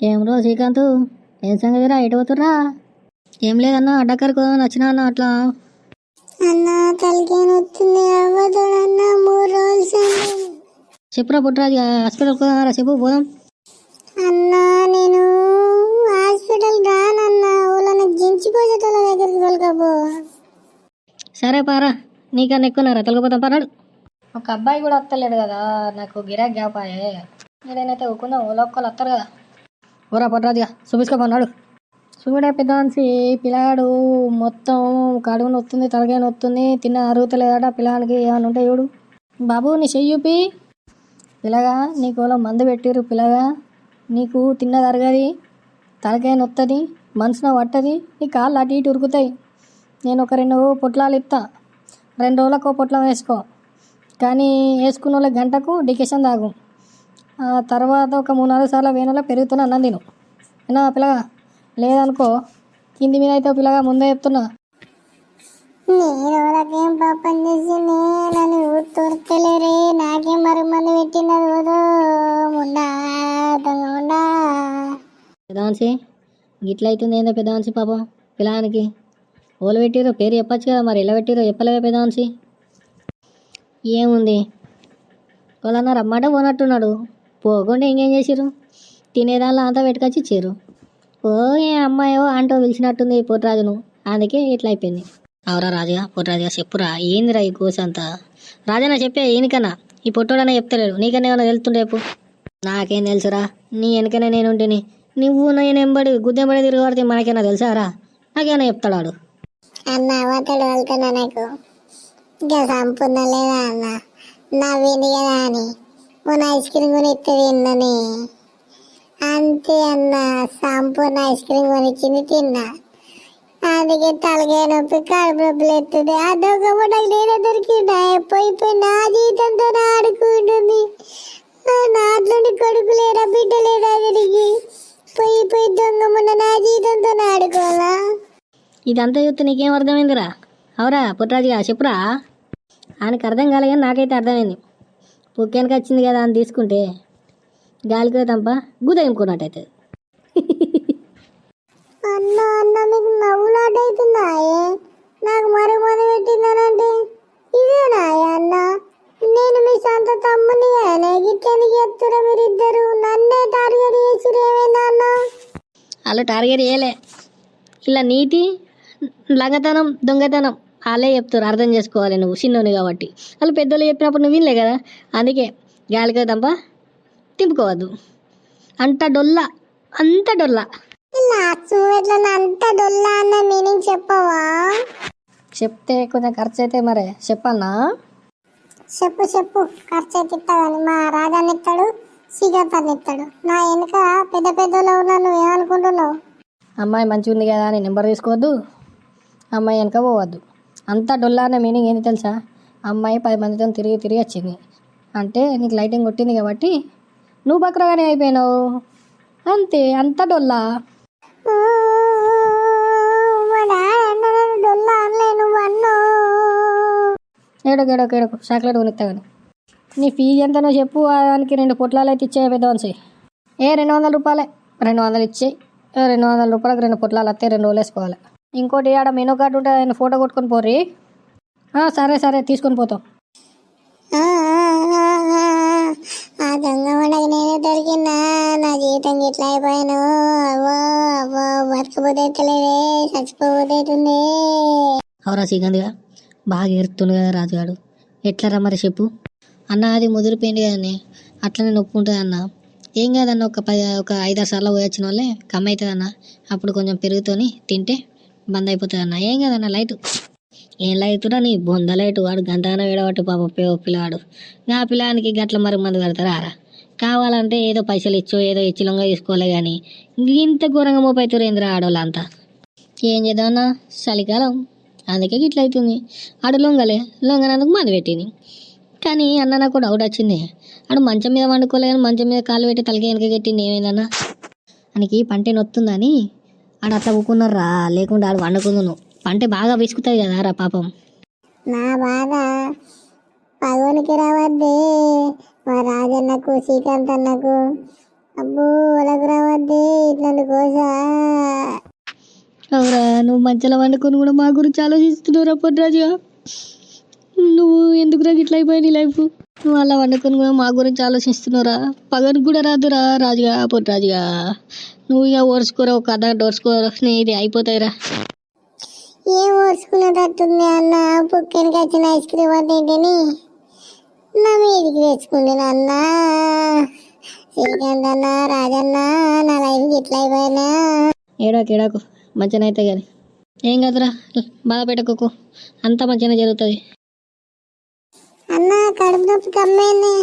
ఏం రో శ్రీకాంత్? ఏం సంగతిరా ఎటు పోతుర్రా? ఏం లేదన్నా అడ్డక్కరకు నచ్చినా అన్న అట్లా. అన్న తలకాయ నొత్తుంది? అవ్వదోడన్న మూడు రోజులు. చెప్పురా పుట్టరాజు హాస్పిటల్కి పోదాం చెప్పు పోదాం. అన్న నేను హాస్పిటల్ రానన్న వాళ్ళని జించిపోయేటోళ్ళ దగ్గరికి తొలకపో. సరే పారా. నీకన్నా ఎక్కున్నారా తొలగిపోతాం పన్నాడు ఒక అబ్బాయి కూడా వస్తలేడు కదా నాకు గిరాక్ గ్యాప్ అయ్యే నేనైతే ఊకుందాం ఓలో ఒక్కళ్ళు వస్తారు కదా. ఊరా పట్టరాజుగా చూపించుకోమన్నాడు చూడే పెద్దవాన్సి పిల్లాడు మొత్తం కడుగు నొత్తుంది తలగే నొత్తుంది తిన్న అరుగుతలేదట పిల్లాడికి ఏమైనా ఉంటే చూడు. బాబు నీ చెయ్యూపి పిల్లగా నీకు మందు పెట్టిర్రు పిల్లగా. నీకు తిన్న తరగది తలకాయ నొత్తది మనసున పట్టది నీ కాళ్ళు అటు ఇటు ఉరుకుతాయి. నేను ఒక రెండు పొట్లాలు ఇస్తా రెండు రోజులకు ఒక పొట్లం వేసుకో. కానీ వేసుకున్న వాళ్ళ గంటకు డికేషన్ తాగు. తర్వాత ఒక మూడు నాలుగు సార్లు వేణులో పెరుగుతున్నా అన్నం తిను ఏనా పిల్లగా? లేదనుకో కింది మీద అయితే పిల్లగా ముందే చెప్తున్నా. నేను వాళ్ళకేం పాపం చేసి నన్ను తొరకలేరే నాకేం మరి మంది పెట్టినది ముండా పెదాన్సి గిట్ల అవుతుంది ఏందో పెదాన్సి పాపం పిల్లానికి ఓలు పెట్టిరో పేరు చెప్పచ్చు కదా మరి ఎలా పెట్టిరో చెప్పలేవే పెదాన్సి. ఏముంది? వాళ్ళన్న రమ్మంటే పోనట్టున్నాడు. పోకుండా ఇంకేం చేసిరు తినేదానిలో అంతా పెట్టుకొచ్చి ఇచ్చారు ఓ ఏ అమ్మాయో అంటో పిలిచినట్టుంది పొట్రాజును. అందుకే ఇట్లా అయిపోయింది. అవరా రాజుగా పొట్రాజుగా చెప్పురా. ఏందిరా ఈ కోస అంతా? రాజన్న చెప్పే ఈయనకన్నా. ఈ పొట్టోడన్నా చెప్తలేడు. నీకన్నా ఏమైనా తెలుస్తుండే రేపు నాకేం తెలుసురా? నీ వెనకనే నేను ఉంటేని నువ్వు నేను ఎంబడి గుద్దెంబడి తిరగబడితే మనకైనా తెలుసారా? నాకేమైనా చెప్తాడాడు అన్న అవతడు వెళ్తున్నా నాకు. ఇంకా సంపూర్ణ లేదా అన్న? నవ్వింది కదా అని. మొన్న ఐస్ క్రీమ్ కొని ఇస్తే తిన్నని. అంతే అన్న సంపూర్ణ ఐస్ క్రీమ్ కొనిచ్చింది తిన్నా. అందుకే తలకాయ నొప్పి కడుపు నొప్పులు ఎత్తుంది. అదొక పూట నేనే దొరికిందా పోయి నా జీవితంతో ఆడుకుంటుంది. ఆ నాట్లోని కొడుకు లేరా బిడ్డ లేరా తిరిగి? పోయి పోయి దొంగ మొన్న నా జీవితంతో ఆడుకోవాలా? ఇదంతా చూస్తే నీకేం అర్థమైందిరా? అవురా పుట్రాజుగా చెప్పురా? ఆయనకు అర్థం కాలే కానీ నాకైతే అర్థమైంది. పుక్కానికి వచ్చింది కదా అని తీసుకుంటే గాలికి తప్ప గుదయించుకున్నట్టయితే అన్న అన్న మీకు? నాకు మరి పెట్టిందనంటే అన్న? నేను మీ సొంత తమ్ముని కానీ గిట్లనికి చెప్తురా మీరిద్దరు. నన్నే టార్గెట్ అన్న? వాళ్ళు టార్గెట్ చేయలే. ఇలా నీతి లంగతనం దొంగతనం వాళ్ళే చెప్తారు అర్థం చేసుకోవాలి నువ్వు చిన్నోని కాబట్టి. వాళ్ళు పెద్దోళ్ళు చెప్పినప్పుడు నువ్వు వినలే కదా? అందుకే గాలికి తప్ప తిప్పుకోవద్దు. అంత డొల్ల అంత డొల్ల. అంత డొల్లా అన్న మీనింగ్ చెప్పవా? చెప్తే కొంచెం ఖర్చు అయితే మరి చెప్పాలనా చెప్పు చెప్పు. ఖర్చు అయితే మా రాజాన్ని ఇస్తాడు శ్రీకాంతాన్ని ఇస్తాడు నా వెనుక పెద్ద పెద్దలో ఉన్నా నువ్వు ఏమనుకుంటున్నావు? అమ్మాయి మంచిగా ఉంది కదా అని నెంబర్ తీసుకోవద్దు. అమ్మాయి వెనక పోవద్దు. అంత డొల్లా అనే మీనింగ్ ఏంటి తెలుసా అమ్మాయి పది మందితో తిరిగి తిరిగి వచ్చింది. అంటే నీకు లైటింగ్ కొట్టింది కాబట్టి నువ్వు బక్రగానే అయిపోయినావు. అంతే అంత డొల్లా. ఏడోకు ఏడోకు ఏడోకు చాక్లెట్ కొనిస్తా కానీ నీ ఫీజు ఎంతనో చెప్పు దానికి రెండు పొట్లాలు అయితే ఇచ్చే పెద్దవన్సి. ఏ రెండు వందల రూపాయలే. రెండు వందలు ఇచ్చేయి. ఏ రెండు వందల రూపాయలకు రెండు పొట్లాలు వస్తే రెండు రోజులు వేసుకోవాలి. ఇంకోటి ఆడ మెనూ కార్డు ఉంటే ఆయన ఫోటో కొట్టుకొని పోర్రి. ఆ, సరే సరే తీసుకొని పోతాం. ఆ, ఆ, ఆ, ఆ, ఆ. దొంగ ఉండక నేనే దొరికినా నా జీవితం ఇట్లా అయిపోయాను. అవ్వో అవ్వో బతకపోతే అవురా శ్రీకాంత్గా బాగా ఎరుతుండు కదా రాజుగాడు. ఎట్లరా మరి చెప్పు? అన్న అది ముదిరిపోయింది కదండి అట్లనే నొప్పి ఉంటుంది అన్న ఏం కాదన్న ఒక పది ఒక ఐదారు సార్లు పోయి వచ్చిన వాళ్ళే కమ్మ అవుతుంది అన్న అప్పుడు కొంచెం పెరుగుతోని తింటే బంద్ అయిపోతుంది అన్న ఏం కదన్నా లైట్? ఏం లైతురా నీ బొంద లైట్? వాడు గంటగానే వేడబట్టి పాప పిల్లవాడు ఆ పిల్లానికి గట్ల మరి మందు పెడతారు? రా. కావాలంటే ఏదో పైసలు ఇచ్చో ఏదో ఇచ్చి లొంగ తీసుకోలే కానీ ఇంత ఘోరంగా మోపైతురు ఏందిరా ఆడవాళ్ళంతా ఏం చేద్దామన్నా? చలికాలం. అందుకే గిట్ల అవుతుంది ఆడు లొంగలే. లొంగనందుకు మందు పెట్టింది. కానీ అన్న నాకు డౌట్ వచ్చింది. ఆడు మంచం మీద వండుకోలే కానీ మంచం మీద కాలు పెట్టి తలకి వెనక కట్టింది ఏమైందన్నా? ఆయనకి పంటే నొత్తుందని ఆడు అట్లా ఊకున్నారా లేకుండా ఆడు వండుకుందును. పంటే బాగా విసుకుతుంది కదా రా పాపం. నా బాధ పగోనికి రావద్దే మా రాజన్నకు శ్రీకాంత్ అన్నకు అబ్బో వాళ్ళకు రావద్దే ఇట్లాంటి కోసా. అవురా నువ్వు మంచిగా వండుకొని కూడా మా గురించి ఆలోచిస్తున్నావురా పొద్దురాజుగా నువ్వు ఎందుకురా ఇట్లా అయిపోయి నీ లైఫ్? నువ్వు అలా వండుకొని కూడా మా గురించి ఆలోచిస్తున్నావురా పగనికి కూడా రాదురా రాజుగా పొద్దురాజుగా నువ్వు ఇక ఓర్చుకోరా ఒక అర్ధ గంట ఓర్చుకోరా నీ ఇది అయిపోతాయిరా. ఏం ఓర్చుకునేటట్టుంది అన్న? పుక్కనికి వచ్చిన ఐస్ క్రీమ్ తింటేని నా మీదికి తెచ్చుకుంటే అన్న శ్రీకాంత్ అన్న రాజన్న నా లైఫ్ ఇట్లా అయిపోయినా ఏడాకు ఏడాకు మంచిగా అయితే కానీ. ఏం కాదురా బాధ పెట్టకోకు అంతా మంచిగానే జరుగుతుంది. అన్న కడుపు నొప్పి కమ్మైంది?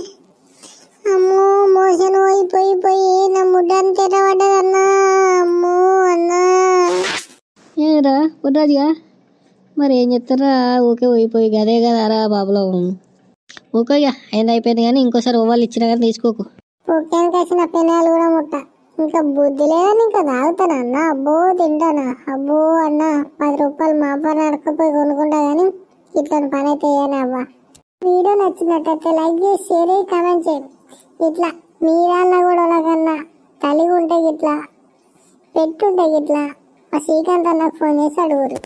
అమ్మో మోషన్ పోయి పోయి నా ముడ్డంతా తెరవడ్డదన్నా అమ్మో అన్నా. ఏరా పొద్దురాజుగా మరి ఏం చెప్తారా? ఊకే పోయిపోయి గదే కదారా బాబులో. ఊకే అయింది అయిపోయింది కానీ ఇంకోసారి ఓవాళ్ళు ఇచ్చినా కానీ తీసుకోకు. పుక్కనికి వచ్చిన పిల్లలు కూడా ముట్ట. ఇంకా బుద్ధి లేదని ఇంకా తాగుతాను అన్న? అబ్బో తింటానా? అబ్బో అన్న పది రూపాయలు మా పని అడకపోయి కొనుక్కుంటా కానీ ఇట్లాంటి పని అయితే అవ్వ. వీడియో నచ్చినట్టయితే లైక్ చేసి షేర్ చేయి కామెంట్ చేయి ఇట్లా మీ వాళ్ళ కూడా కన్నా తల్లి ఉంటే ఇట్లా పెట్టుంటే ఇట్లా మా శ్రీకాంత్ అన్నకు ఫోన్ చేసి అడుగురు